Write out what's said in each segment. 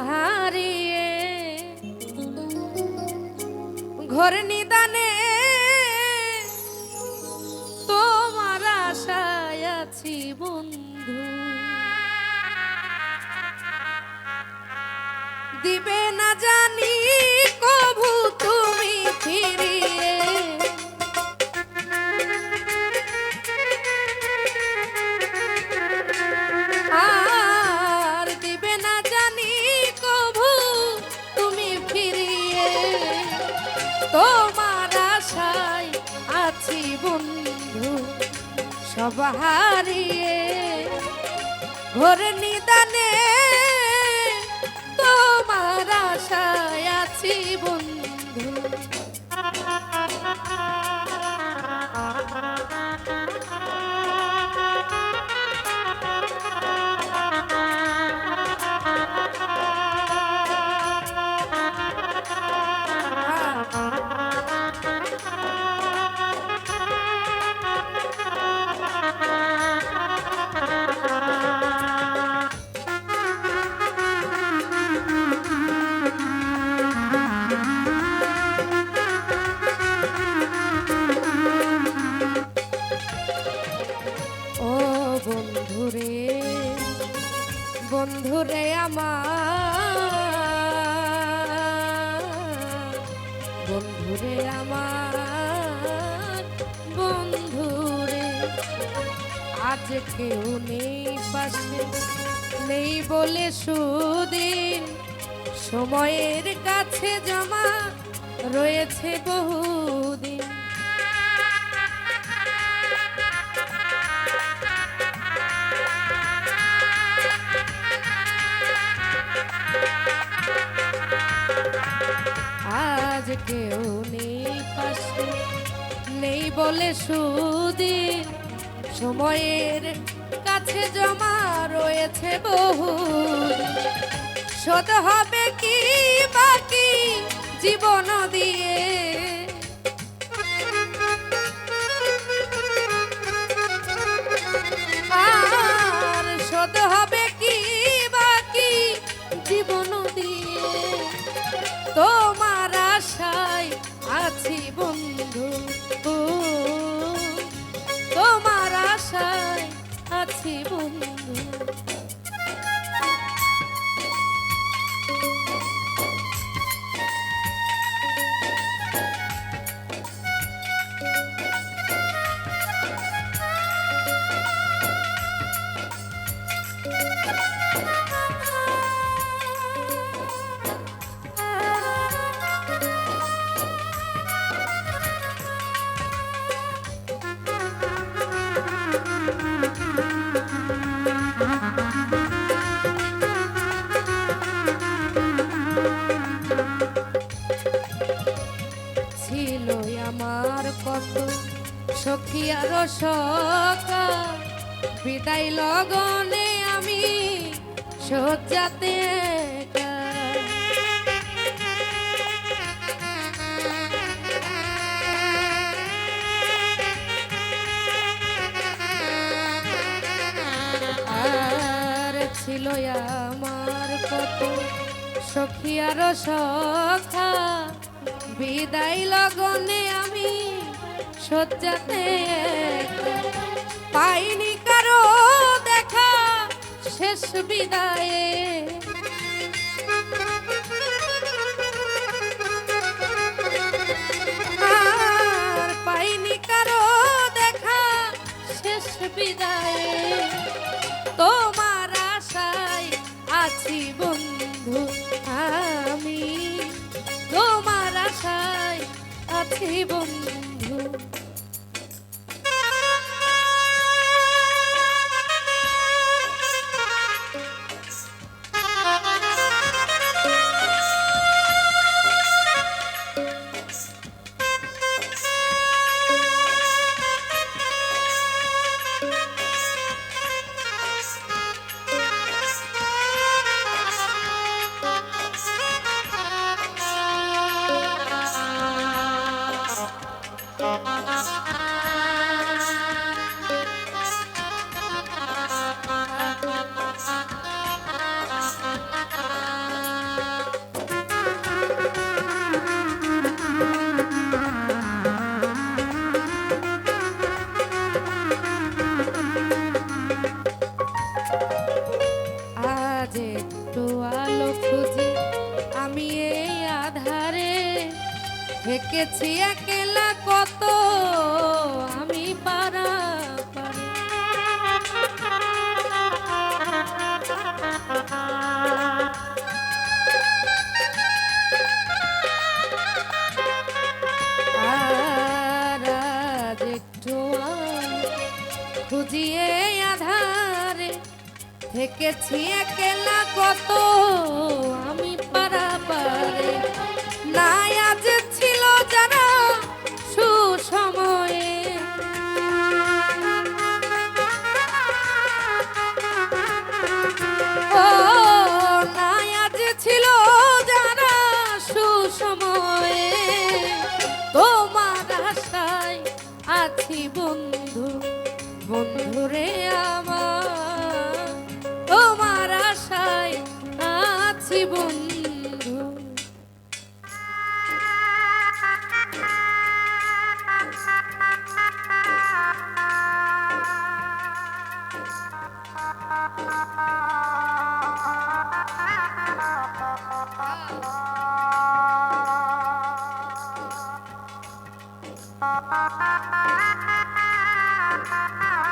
হারিয়ে ঘর নিদানে তোমার আশায় আছি বন্ধু। দিবে না জানি তোমার আশায় আছি বন্ধু সব হারিয়ে ঘোর নিদানে তোমার আশায় আছি বন্ধু। বন্ধুরে বন্ধুরে আমার বন্ধুরে আমার, বন্ধুরে। আজ কেউ নেই পাশে, নেই বলে সুদিন। সময়ের কাছে জমা রয়েছে বহুদিন কেউ নেই পাশে নেই বলে সুদিন সময়ের কাছে জমা রয়েছে বহু শত হবে কি বাকি? জীবন দিয়ে সখী আর সকা বিদায় লগনে আমি সজ্জাতে। আর ছিল আমার কত সখী আর সখা বিদায় লগনে আমি সজ্জাতে। পাইনি কারও দেখা শেষ বিদায়ে। পাইনি কারও দেখা শেষ বিদায়ে। তোমার আশায় আছি বন্ধু আমি। তোমার আশায় আছি বন্ধু একেলা কত? আমি পারা খুঁজিয়ে আধারে থেকেছি একেলা কত? আমার। তোমার আশায় আছি বন্ধু।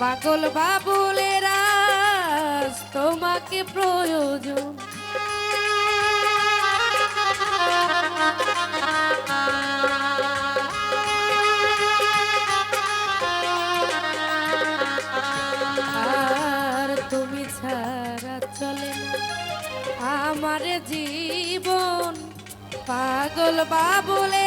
পাগল বাবুলেরা তোমাকে প্রয়োজন। আর তুমি ছাড়া চলে আমার জীবন পাগল বাবুলে